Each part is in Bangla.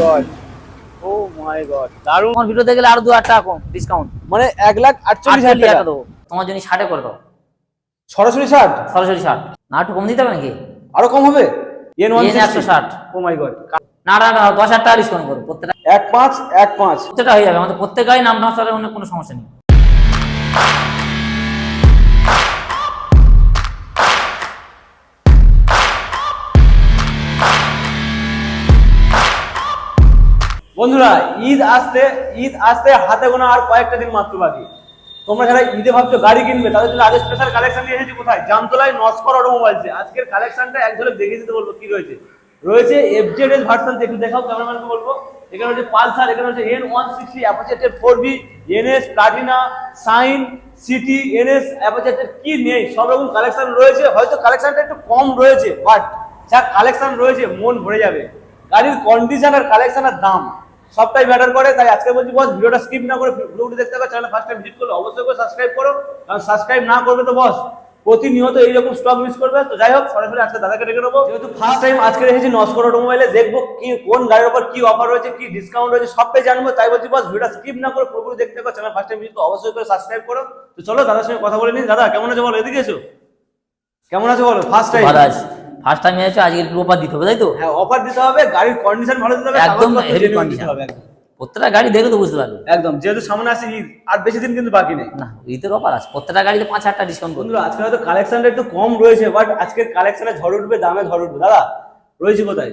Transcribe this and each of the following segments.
গড ও মাই গড দারুণ আরও টাকা কম ডিসকাউন্ট মানে এক লাখ টাকা। দেবো। তোমার জন্য করে দাও। সরাসরি ষাট সরাসরি ষাট না একটু কম দিতে নাকি? আরও কম হবে? এন ও মাই গড না না না দশ হাজার টাকা ডিসকাউন্ট করো। প্রত্যেকটা এক পাঁচ এক পাঁচ। প্রত্যেকটা হয়ে যাবে। আমাদের প্রত্যেকটাই নাম না অন্য কোনো সমস্যা নেই। বন্ধুরা, ঈদ আসতে ঈদ আসতে হাতে গোনা আর কয়েকটা দিন মাত্র বাকি। তোমরা যারা ঈদে ভাবছ গাড়ি কিনবে, তাদের জন্য আজকে স্পেশাল কালেকশন নিয়ে এসেছি কোথায়? জামতলায় নস্কর অটোমোবাইলসে আজকের কালেকশনটা এক ঝলক দেখিয়ে দিতে বলব কি রয়েছে। রয়েছে এফজেড এস ভার্সন একটু দেখাও ক্যামেরাম্যানকে বলব। এখানে রয়েছে পালসার, এখানে রয়েছে এন ওয়ান সিক্সটি অ্যাপাচেটের four B NS Platina sign CT NS অ্যাপাচেটের কি নেই, সব রকম কালেকশন রয়েছে। হয়তো কালেকশনটা একটু কম রয়েছে বাট যা কালেকশন রয়েছে, মন ভরে যাবে। গাড়ির কন্ডিশন আর কালেকশন আর দাম। সবটাই ম্যাটার করে তাই আজকে বলছি বস ভিডিওটা স্কিপ না করে ভিডিওটি দেখতে হবে চ্যানেল ফার্স্ট টাইম ভিজিট করলে অবশ্যই করে সাবস্ক্রাইব করো কারণ সাবস্ক্রাইব না করবে তো বস প্রতিনিয়ত এইরকম স্টক মিস করবে তো যাই হোক সরাসরি আজকে দাদাকে ডেকে নেব। যেহেতু ফার্স্ট টাইম আজকে এসেছি নস্কর অটোমোবাইলে দেখব কি কোন গাড়ির উপর কি অফার রয়েছে কি ডিসকাউন্ট রয়েছে সবটাই জানব তাই বলছি বস ভিডিও স্কিপ না করে পুরোপুরি দেখতে হবে চ্যানেল ফার্স্ট টাইম ভিজিট অবশ্যই করে সাবস্ক্রাইব করো। তো চলো দাদার সঙ্গে কথা বলে নিন দাদা কেমন আছে বলো এদিকে এসো। কেমন আছো বলো ফার্স্ট টাইম ভালো আছে। ফার্স্ট টাইম এসেছ আজকে একটু অফার দিতে হবে তাই তো? হ্যাঁ অফার দিতে হবে গাড়ির কন্ডিশন ভালো দিতে হবে একদম condition। দিতে হবে প্রত্যেকটা গাড়ি দেখে তো বুঝতে পারবে। একদম যেহেতু সামনে আসে ঈদ আর বেশি দিন কিন্তু বাকি নেই। না ঈদের অফার আছে প্রত্যেকটা গাড়িতে পাঁচ হাজার টাকা ডিসকাউন্ট বন্ধুরা আজকে হয়তো কালেকশনটা একটু কম রয়েছে বাট আজকের কালেকশনে ঝড় উঠবে দামে ঝড় উঠবে। দাদা রয়েছে কোথায়?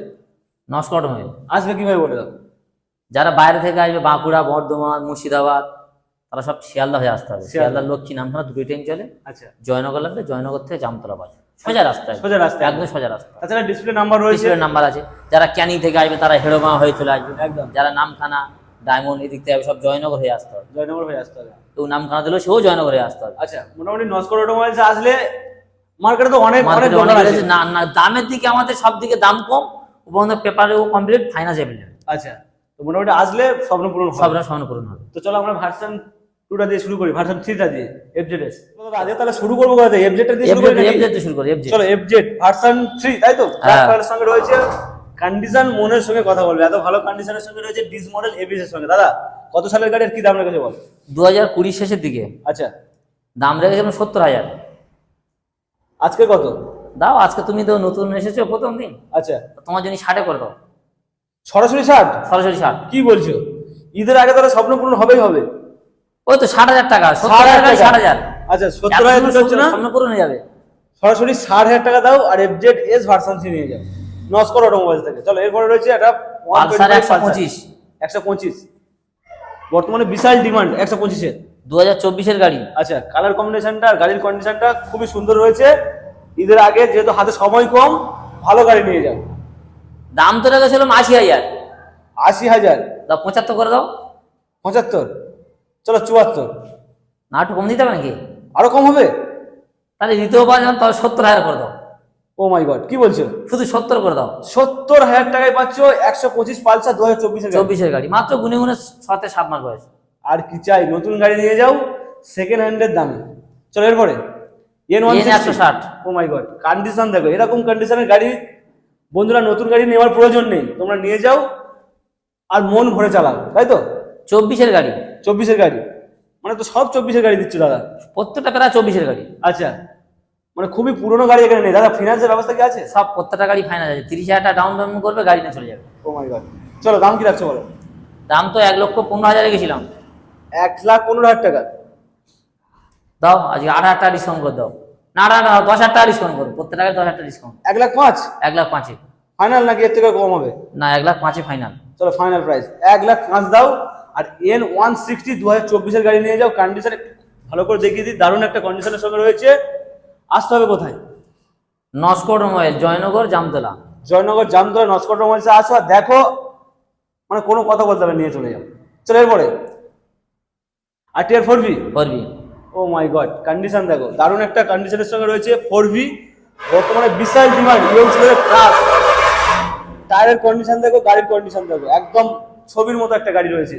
নস্কর অটোমোবাইল আসবে কীভাবে বলে দাও? যারা বাইরে থেকে আসবে বাঁকুড়া বর্ধমান মুর্শিদাবাদ তারা সব শিয়ালদা হয়ে আসতে হবে। শিয়ালদা। শিয়ালদার লক্ষ্মী নামখানা দুটোই ট্রেন চলে। আচ্ছা। জয়নগর লাগবে জয়নগর থেকে জামতলা বাজার। সোজা রাস্তায় সোজা রাস্তায়। একদম সোজা রাস্তা। তাছাড়া ডিসপ্লে নাম্বার রয়েছে। ডিসপ্লে নাম্বার আছে। যারা ক্যানিং থেকে আসবে তারা হেড়োমা হয়ে চলে আসবে। একদম। যারা নামখানা ডায়মন্ড এদিক থেকে সব জয়নগর হয়ে আসতে হবে। জয়নগর হয়ে আসতে হবে। তো নামখানা দিলেও সেও জয়নগর হয়ে আসতে হবে। আচ্ছা মোটামুটি নস্কর অটোমোবাইলস আসলে মার্কেটে তো অনেক অনেক দোকান আছে। না না দামের দিকে আমাদের সব দিকে দাম কম। এবং পেপারেও কমপ্লিট ফাইন্যান্স অ্যাভেলেবল আচ্ছা তো মোটামুটি আসলে স্বপ্ন পূরণ সব হবে স্বর্ণ পূরণ হবে। তো চলো আমরা ভার্সন টুটা দিয়ে শুরু করি ভার্সন থ্রিটা দিয়ে এফজেডএস আজকে তাহলে শুরু করব কোথা থেকে এফজেডটা দিয়ে শুরু করি এফজেড? এফজেড শুরু করে এফজেড চলো এফজেড ভার্সন থ্রি তাই তো? ব্ল্যাক হ্যাঁ। সঙ্গে রয়েছে কন্ডিশন মনের সঙ্গে কথা বলবে। এত ভালো কন্ডিশনের সঙ্গে রয়েছে ডিস মডেল এবিএস এর সঙ্গে। দাদা কত সালের গাড়ির কি দাম রেখেছে বল? দু হাজার কুড়ি শেষের দিকে। আচ্ছা। দাম রেখেছিলাম সত্তর হাজার। আজকে কত? দাও আজকে তুমি তো নতুন এসেছ প্রথম দিন। আচ্ছা। তোমার জন্য ষাটে করে দাও। সরাসরি ষাট? সরাসরি ষাট। কি বলছো? ঈদের আগে তাহলে স্বপ্ন পূরণ হবেই হবে। ওই তো ষাট হাজার টাকা ষাট হাজার। আচ্ছা সত্তর হাজার হচ্ছে না? পূরণ হয়ে যাবে। সরাসরি ষাট হাজার টাকা দাও আর এফজেড এস ভার্সন থ্রি নিয়ে যাও। নস্কর অটোমোবাইল থেকে। চলো এরপরে রয়েছে একটা পালসার একশো পঁচিশ। একশো পঁচিশ। বর্তমানে বিশাল ডিমান্ড একশো পঁচিশের দু হাজার চব্বিশের গাড়ি। আচ্ছা কালার কম্বিনেশনটা আর গাড়ির কন্ডিশনটা খুবই সুন্দর রয়েছে। ঈদের আগে যেহেতু হাতে সময় কম ভালো গাড়ি নিয়ে যাও। দাম তো রেখেছিলাম আশি হাজার। আশি হাজার। দাও পঁচাত্তর করে দাও। পঁচাত্তর। চলো চুয়াত্তর। না একটু কম দিতে হবে নাকি? আরও কম হবে? তাহলে দ্বিতীয় বার যখন তাহলে সত্তর হাজার করে দাও। ও মাই গড কি বলছো? শুধু সত্তর করে দাও। সত্তর হাজার টাকায় পাচ্ছ একশো পঁচিশ পালসার দু হাজার চব্বিশের। চব্বিশের গাড়ি মাত্র গুনে গুনে ছতে সাত মাস বয়স। আর কি চাই নতুন গাড়ি নিয়ে যাও সেকেন্ড হ্যান্ডের দামে। চলো এরপরে এন ওয়ান একশো ষাট। ও মাই গড কন্ডিশন দেখো এরকম কন্ডিশনের গাড়ি বন্ধুরা নতুন গাড়ি নেওয়ার প্রয়োজন নেই। তোমরা নিয়ে যাও আর মন ভরে চালাও তাই তো? চব্বিশের গাড়ি। চব্বিশের গাড়ি। মানে তো সব চব্বিশের গাড়ি দিচ্ছ দাদা। প্রত্যেকটা প্রায় চব্বিশের গাড়ি? আচ্ছা। মানে খুবই পুরনো গাড়ি এখানে নেই। দাদা ফিনান্সের ব্যবস্থা কি আছে? সব প্রত্যেকটা গাড়ি ফাইনাল আছে। তিরিশ হাজার টাকা ডাউন পেমেন্ট করবে গাড়ি নিয়ে চলে যাবে। ও মাই গড চলো দাম কি রাখছো বলো? দাম তো এক লক্ষ পনেরো হাজারে গেছিলাম। এক লাখ পনেরো হাজার টাকা। দাও আজকে আট হাজার টাকা ডিসকাউন্ট করে দাও। না না না দশ হাজার টাকা ডিসকাউন্ট করো। প্রত্যেক টাকায় দশ হাজার টাকা ডিসকাউন্ট এক লাখ পাঁচ? এক লাখ পাঁচে। ফাইনাল নাকি এর থেকে কম হবে? না এক লাখ পাঁচে ফাইনাল চলো ফাইনাল প্রাইস এক লাখ পাঁচ দাও। আর এন ওয়ান সিক্সটি দু হাজার চব্বিশের গাড়ি নিয়ে যাও কন্ডিশন ভালো করে দেখিয়ে দিই দারুণ একটা কন্ডিশনের সঙ্গে রয়েছে। আসতে হবে কোথায়? নস্কর মোবাইল জয়নগর জামতলা। জয়নগর জামতলা নস্কট রোমান্সে আসো দেখো মানে কোনো কথা বলতে হবে নিয়ে চলে যাও। চলো এরপরে। আর টিয়ার ফোর ভি? করবি ও মাই গড কন্ডিশন দেখো দারুণ একটা কন্ডিশনের সঙ্গে রয়েছে ফোর ভি। বর্তমানে বিশাল ডিমান্ড ইয়ং ছেলের ক্লাস টায়ারের কন্ডিশন দেখো গাড়ির কন্ডিশন দেখো একদম ছবির মতো একটা গাড়ি রয়েছে।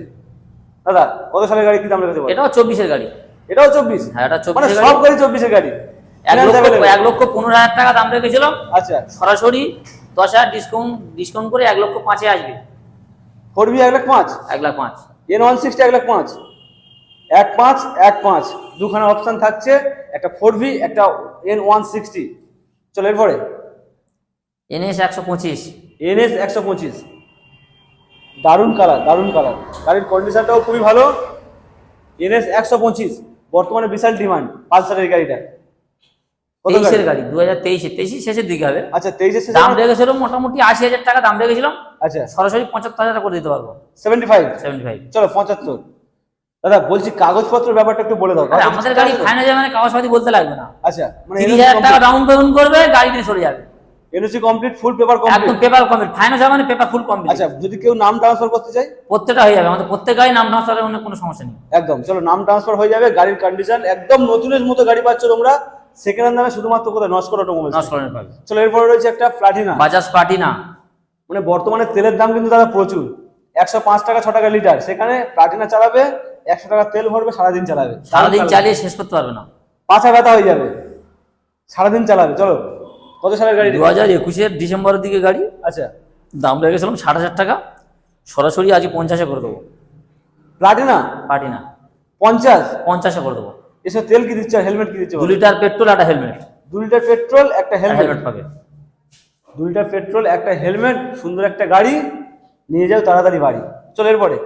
দাদা কত সালের গাড়ি কি দাম রেখেছে? এটাও চব্বিশের গাড়ি। এটাও চব্বিশ? হ্যাঁ এটা চব্বিশ চব্বিশের সব গাড়ি। গাড়ি চব্বিশের গাড়ি। এক লক্ষ এক লক্ষ পনেরো হাজার টাকা দাম রেখেছিলাম আচ্ছা। সরাসরি দশ হাজার ডিসকাউন্ট ডিসকাউন্ট করে এক লক্ষ পাঁচে আসবে। ফোর বি এক লাখ পাঁচ? এক লাখ পাঁচ। এন ওয়ান সিক্সটি এক লাখ পাঁচ। এক পাঁচ এক পাঁচ। দুখানা অপশান থাকছে। একটা ফোর ভি একটা এন ওয়ান সিক্সটি। চলো এরপরে। এনএস একশো পঁচিশ। এনএস একশো পঁচিশ। দারুণ কালার দারুণ কালার গাড়ির কন্ডিশনটাও খুবই ভালো। এনএস একশো পঁচিশ বর্তমানে বিশাল ডিমান্ড পালসারের গাড়িটা। তেইশের গাড়ি? দু হাজার তেইশে শেষের দিকে হবে। আচ্ছা তেইশের দাম রেখেছিল মোটামুটি আশি হাজার টাকা দাম রেখেছিলাম আচ্ছা। সরাসরি পঁচাত্তর হাজার করে দিতে পারব। সেভেন্টি ফাইভ সেভেন্টি ফাইভ চলো পঁচাত্তর। দাদা বলছি কাগজপত্রের ব্যাপারটা একটু বলে দাও। আমাদের গাড়ি ফাইনাল মানে কাগজপাতি বলতে লাগবে না। আচ্ছা মানে তিরিশ হাজার টাকা ডাউন পেমেন্ট করবে গাড়ি নিয়ে চলে যাবে। এনওসি কমপ্লিট ফুল পেপার একদম পেপার কমপ্লিট ফাইনাল মানে পেপার ফুল কমপ্লিট আচ্ছা যদি কেউ নাম ট্রান্সফার করতে চায়? প্রত্যেকটা হয়ে যাবে। আমাদের প্রত্যেক গাড়ি নাম ট্রান্সফারের অন্য কোনো সমস্যা নেই। একদম। চলো নাম ট্রান্সফার হয়ে যাবে গাড়ির কন্ডিশন একদম নতুনের মতো গাড়ি পাচ্ছ তোমরা। সেকেন্ড হ্যান্ড দামে শুধুমাত্র কোথায়? নস্কর অটোমোবাইল নষ্ট করে পাবে চলো এরপরে রয়েছে একটা প্লাটিনা বাজাজ পার্টিনা মানে বর্তমানে তেলের দাম কিন্তু দাদা প্রচুর। একশো পাঁচ টাকা ছ টাকা লিটার সেখানে প্লাটিনা চালাবে একশো টাকা তেল ভরবে সারাদিন চালাবে। সারাদিন চালিয়ে শেষ করতে পারবে না। পাছা ব্যথা হয়ে যাবে। সারাদিন চালাবে। চলো। কত সালের গাড়ি দু হাজার একুশের ডিসেম্বরের দিকে গাড়ি। আচ্ছা। দাম রেখেছিলাম ষাট হাজার টাকা। সরাসরি আজকে পঞ্চাশে করে দেবো। প্লাটিনা? পার্টিনা পঞ্চাশ? পঞ্চাশে করে দেবো। এসব তেল কি দিচ্ছে হেলমেট কি দিচ্ছে দু লিটার পেট্রোল একটা হেলমেট। দু লিটার পেট্রোল একটা হেলমেট। পাবে। দু লিটার পেট্রোল একটা হেলমেট সুন্দর একটা গাড়ি। নিয়ে যাও তাড়াতাড়ি বাড়ি। চলো এরপরে।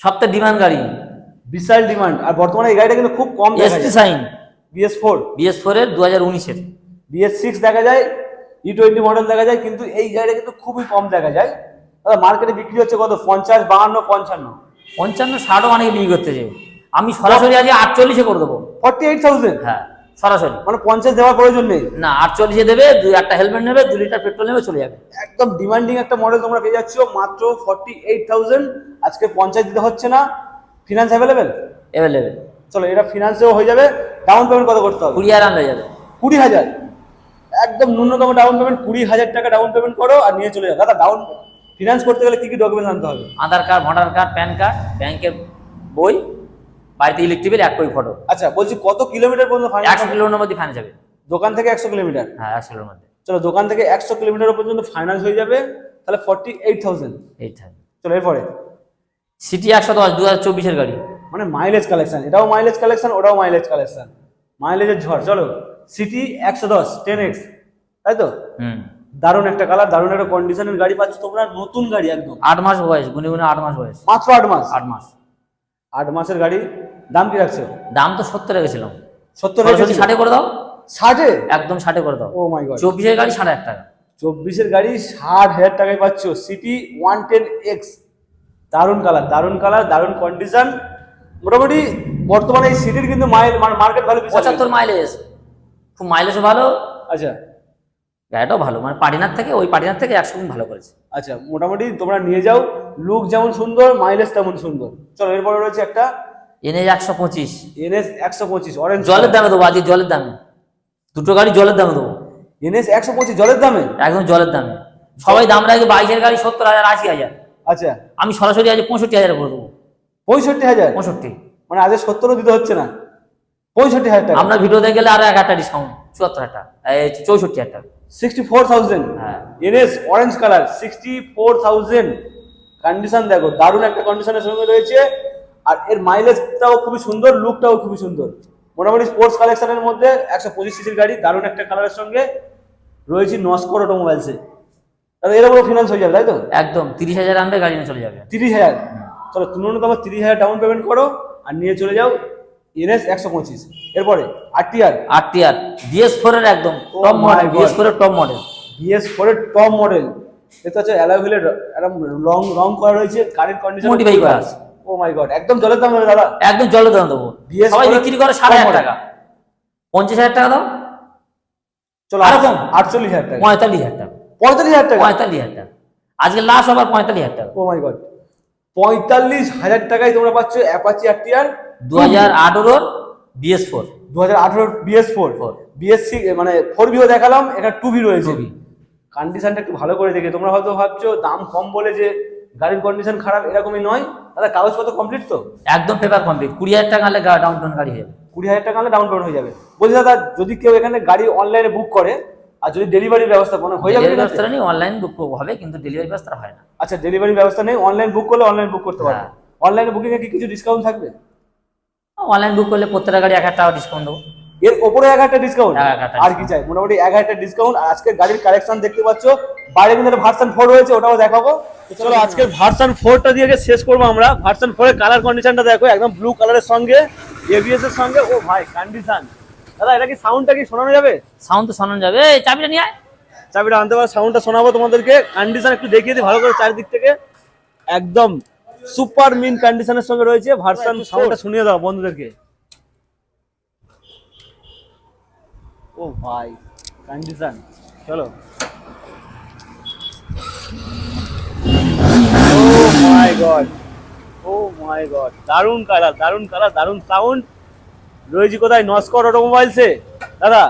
সবথেকে ডিমান্ড গাড়ি। বিশাল ডিমান্ড। আর বর্তমানে এই গাড়িটা কিন্তু খুব কম ST sign. BS four. BS ফোরের দু হাজার উনিশের। বিএস সিক্স দেখা যায় ই টোয়েন্টি মডেল দেখা যায় কিন্তু এই গাড়িটা কিন্তু খুবই কম দেখা যায়। দাদা মার্কেটে বিক্রি হচ্ছে কত? পঞ্চাশ বাহান্ন পঞ্চান্ন। পঞ্চান্ন ষাটও অনেকে বিক্রি করতেছে। আমি সরাসরি আজকে আটচল্লিশে করে দেবো। ফর্টি এইট থাউজেন্ড হ্যাঁ সরাসরি। মানে পঞ্চাশ দেওয়ার প্রয়োজন নেই? না আটচল্লিশে দেবে দুই একটা হেলমেট নেবে দু লিটার পেট্রোল নেবে চলে যাবে। একদম ডিমান্ডিং একটা মডেল তোমরা পেয়ে যাচ্ছ মাত্র ফর্টি এইট থাউজেন্ড আজকে পঞ্চাশ দিতে হচ্ছে না। ফিনান্স অ্যাভেলেবেল অ্যাভেলেবেল চলো এটা ফিনান্সেও হয়ে যাবে। ডাউন পেমেন্ট কত করতে হবে? কুড়ি হাজার হয়ে যাবে। কুড়ি হাজার। একদম ন্যূনতম ডাউন পেমেন্ট কুড়ি হাজার টাকা ডাউন পেমেন্ট করো আর নিয়ে চলে যাও। দাদা ডাউন ফিনান্স করতে গেলে কি কি ডকুমেন্টস আনতে হবে? Aadhaar card voter card PAN card ব্যাংকের বই বাড়িতে ইলেকট্রিক বিল এক কই ফটো আচ্ছা বলছি কত কিলোমিটার পর্যন্ত একশো কিলোর মধ্যে ফাইন যাবে। দোকান থেকে একশো কিলোমিটার হ্যাঁ একশো কিলোর মধ্যে। চলো দোকান থেকে একশো কিলোমিটার পর্যন্ত ফাইন্যান্স হয়ে যাবে তাহলে ফর্টি এইট থাউজেন্ড এইট থাকবে চলো এরপরে? সিটি একশো দশ দু হাজার চব্বিশের গাড়ি। মানে মাইলেজ কালেকশন এটাও মাইলেজ কালেকশন ওটাও মাইলেজ কালেকশন মাইলেজের ঝড় চলো। সিটি একশো দশ টেন এক্স তাই তো হুম। দারুণ একটা কালার দারুণ একটা কন্ডিশনের গাড়ি পাচ্ছ তোমরা নতুন গাড়ি একদম। আট মাস বয়স গুনে গুনে আট মাস বয়স। মাত্র আট মাস? আট মাস। আট মাসের গাড়ি দাম কি রাখছো? দাম তো সত্তর রেখেছিলাম সত্তর সরাসরি ষাটে করে দাও? ষাটে? একদম ষাটে করে দাও। ও মাই গড চব্বিশের গাড়ি সাড়ে আট টাকা। চব্বিশের গাড়ি ষাট হাজার টাকায় পাচ্ছ। সিটি ওয়ান টেন এক্স দারুণ কালার দারুণ কালার দারুণ কন্ডিশন মোটামুটি বর্তমানে এই সিটির কিন্তু মাইল মার্কেট ভ্যালু পঁচাত্তর মাইলেজ খুব মাইলেজও ভালো। আচ্ছা। গাড়িটাও ভালো। মানে পাটিনার থেকে ওই পাটিনার থেকে একশো গুণ ভালো করেছে। আচ্ছা মোটামুটি তোমরা নিয়ে যাও। লুক যেমন সুন্দর মাইলেজ তেমন সুন্দর। চলো এরপরে রয়েছে একটা এনএস একশো পঁচিশ। এনএস একশো পঁচিশ অরেঞ্জ জলের দামে দেবো আজকে জলের দামে। দুটো গাড়ি জলের দামে দেবো। এনএস একশো পঁচিশ জলের দামে? একদম জলের দামে। সবাই দাম রাখে বাইকের গাড়ি সত্তর হাজার আশি হাজার। আচ্ছা। আমি সরাসরি আজ পঁয়ষট্টি হাজার করে দেবো। পঁয়ষট্টি হাজার? পঁয়ষট্টি। মানে আজ সত্তরও দিতে হচ্ছে না? পঁয়ষট্টি হাজার টাকা। আমরা ভিডিও দেখে গেলে আরও এক হাজার ডিসকাউন্ট চুয়াত্তর হাজার টাকা এই চৌষট্টি হাজার টাকা সিক্সটি ফোর থাউজেন্ড হ্যাঁ। NS orange colour sixty four thousand condition দেখো দারুণ একটা কন্ডিশনের সঙ্গে রয়েছে। আর এর মাইলেজটাও খুবই সুন্দর লুকটাও খুবই সুন্দর। মোটামুটি স্পোর্টস কালেকশনের মধ্যে একশো পঁচিশ সিসির গাড়ি দারুণ একটা কালারের সঙ্গে রয়েছে নস্কর অটোমোবাইলসে তাহলে এর উপর ফিনান্স হয়ে যাবে তাই তো? একদম তিরিশ হাজার আনবে গাড়ি নিয়ে চলে যাবে। তিরিশ হাজার। চলো ন্যূনতম তিরিশ হাজার ডাউন পেমেন্ট করো আর নিয়ে চলে যাও। এনএস একশো পঁচিশ। এরপরে RTR. R T R BS four এর একদম টপ মডেল. বিএস ফোর এর টপ মডেল বিএস ফোরের টপ মডেল এটা হচ্ছে অ্যালাভিলের একদম লং রং করা রয়েছে গাড়ির কন্ডিশন Modify করা আছে। ও মাই গড একদম জলের দাম দাদা। একদম জলের দাম দেবো। সবাই বিক্রি করে সাড়ে হাজার টাকা। পঞ্চাশ হাজার টাকা দাও। চলো আরও কম। আটচল্লিশ হাজার টাকা। পঁয়তাল্লিশ হাজার টাকা। পঁয়তাল্লিশ হাজার টাকা? পঁয়তাল্লিশ হাজার টাকা। আজকে লাস্ট আবার পঁয়তাল্লিশ হাজার টাকা। ও মাই গড পঁয়তাল্লিশ হাজার টাকায় তোমরা পাচ্ছ অ্যাপাচি আরটিআর দু হাজার আঠেরোর বিএস ফোর। দু হাজার আঠারো বিএস ফোর। Four। বিএসসি মানে ফোর ভিও দেখালাম এটা টু ভি রয়েছে। কন্ডিশনটা একটু ভালো করে দেখে তোমরা হয়তো ভাবছ দাম কম বলে যে গাড়ির কন্ডিশন খারাপ এরকমই নয়। দাদা কাগজপত্র কমপ্লিট তো? একদম পেপার কমপ্লিট কুড়ি হাজার টাকা হলে ডাউন পেমেন্ট গাড়ি হয়ে যাবে। কুড়ি হাজার টাকা হলে ডাউন পেমেন্ট হয়ে যাবে। বলছি দাদা যদি কেউ এখানে গাড়ি অনলাইনে বুক করে আর যদি ডেলিভারির ব্যবস্থা কোনো হয়ে যাবে ডেলিভারি ব্যবস্থা নেই অনলাইন বুক হবে কিন্তু ডেলিভারি ব্যবস্থা হয় না। আচ্ছা ডেলিভারি ব্যবস্থা নেই অনলাইন বুক করলে অনলাইন বুক করতে পারবে। হ্যাঁ। অনলাইনে বুকিং এ কি কিছু ডিসকাউন্ট থাকবে? অনলাইন বুক করলে প্রত্যেকটা গাড়ি এক হাজার টাকা ডিসকাউন্ট দেবো। এর উপরে এক হাজার ডিসকাউন্ট টাকা আর কি চাই? মোটামুটি এক হাজার ডিসকাউন্ট আজকের গাড়ির কালেকশন দেখতে পাচ্ছ বাইরে কিন্তু ভার্সন ফোর রয়েছে ওটাও দেখাবো। চলো আজকের ভার্সন ফোরটা দিয়ে শেষ করব আমরা। ভার্সন ফোরের কালার কন্ডিশনটা দেখো একদম ব্লু কালারের সঙ্গে এবিএস এর সঙ্গে। ও ভাই কন্ডিশন দাদা এটা কি সাউন্ডটা কি শোনানো যাবে? সাউন্ড তো শোনানো যাবে। এই চাবিটা নিয়ে আয়। চাবিটা আনতে পারো সাউন্ডটা শোনাবো তোমাদেরকে। কন্ডিশন একটু দেখিয়ে দিই ভালো করে চারিদিক থেকে। একদম সুপার মিন কন্ডিশনের সঙ্গে রয়েছে ভার্সন সাউন্ডটা শুনিয়ে দাও বন্ধুদেরকে। ও ভাই কন্ডিশন চলো। Oh my god oh my god দারুণ কালার দারুণ কালার দারুণ সাউন্ড রয়েছি কোথায়? নস্কর অটোমোবাইলসে দাদা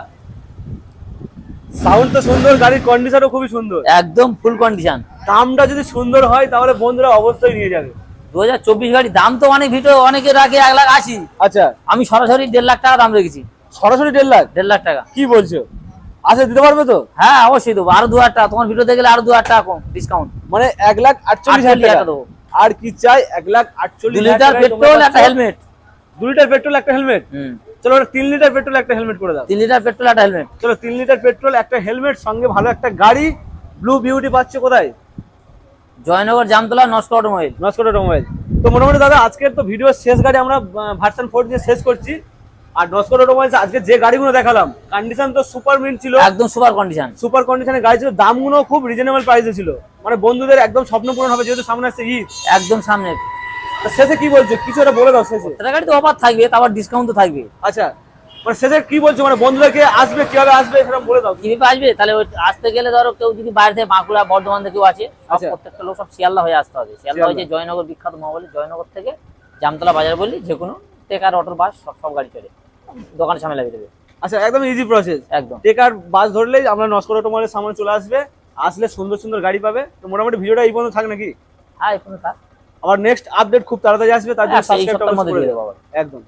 সাউন্ড তো সুন্দর গাড়ির কন্ডিশনও খুবই সুন্দর। একদম ফুল কন্ডিশন দামটা যদি সুন্দর হয় তাহলে বন্ধুরা অবশ্যই নিয়ে যাবে। দু হাজার চব্বিশ গাড়ি দাম তো অনেক ভিডিও অনেকের আগে এক লাখ আশি। আচ্ছা। আমি সরাসরি দেড় লাখ টাকা দাম রেখেছি। সরাসরি দেড় লাখ? দেড় লাখ টাকা। কি বলছো? আচ্ছা দিতে পারবে তো? হ্যাঁ অবশ্যই দেবো। আরও দু হাজার টাকা তোমার ভিডিও দেখলে আরও দু হাজার টাকা কম ডিসকাউন্ট মানে এক লাখ আটচল্লিশ হাজার টাকা। দেবো। আর কি চাই? এক লাখ আটচল্লিশ লিটার পেট্রোল একটা হেলমেট দু লিটার পেট্রোল একটা হেলমেট হুম। চলো তিন লিটার পেট্রোল একটা হেলমেট করে দাও। তিন লিটার পেট্রোল একটা হেলমেট চলো তিন লিটার পেট্রোল একটা হেলমেট সঙ্গে ভালো একটা গাড়ি। ব্লু বিউটি পাচ্ছে কোথায়? জয়নগর জামতলা নষ্ট অটোমোবাইল। নস্কর অটোমোবাইল। তো মোটামুটি দাদা আজকের তো ভিডিও শেষ গাড়ি আমরা ভার্সন ফোর দিয়ে শেষ করছি। আর নস্কর অটোমোবাইলস আজকে যে গাড়িগুলো দেখালাম কন্ডিশন তো সুপার মিন ছিল। একদম সুপার কন্ডিশন সুপার কন্ডিশনের গাড়ি ছিল দামগুলো খুব রিজনেবল প্রাইসে ছিল। মানে বন্ধুদের একদম স্বপ্ন পূরণ হবে যেহেতু সামনে আসছে ঈদ। একদম সামনে। শেষে কি বলছো? কিছু একটা বলে দাও শেষে। গাড়ি তো অফার থাকবে তারপর ডিসকাউন্ট তো থাকবে। আচ্ছা মানে শেষে কি বলছো? মানে বন্ধুদেরকে আসবে কীভাবে আসবে সেটা বলে দাও। কীভাবে আসবে তাহলে আসতে গেলে ধরো কেউ যদি বাইরে থেকে বাঁকুড়া বর্ধমান থেকে কেউ আছে আচ্ছা। প্রত্যেকটা লোক সব শিয়ালদা হয়ে আসতে হবে। শিয়ালদা। হয়েছে জয়নগর বিখ্যাত মোবাইল জয়নগর থেকে জামতলা বাজার বললি যে কোনো টেকার অটোর বাস সব সব গাড়ি চলে দোকানে সামনে লাগিয়ে দেবে। আচ্ছা একদম ইজি প্রসেস একদম। টেকার বাস ধরলেই আমরা নস্কর সামনে চলে আসবে। আসলে সুন্দর সুন্দর গাড়ি পাবে। তো মোটামুটি ভিডিওটা এই পর্যন্ত থাক নাকি? হ্যাঁ এখন থাক। আবার নেক্সট আপডেট খুব তাড়াতাড়ি আসবে তার জন্য হ্যাঁ, এই মধ্যে করে দেবো একদম।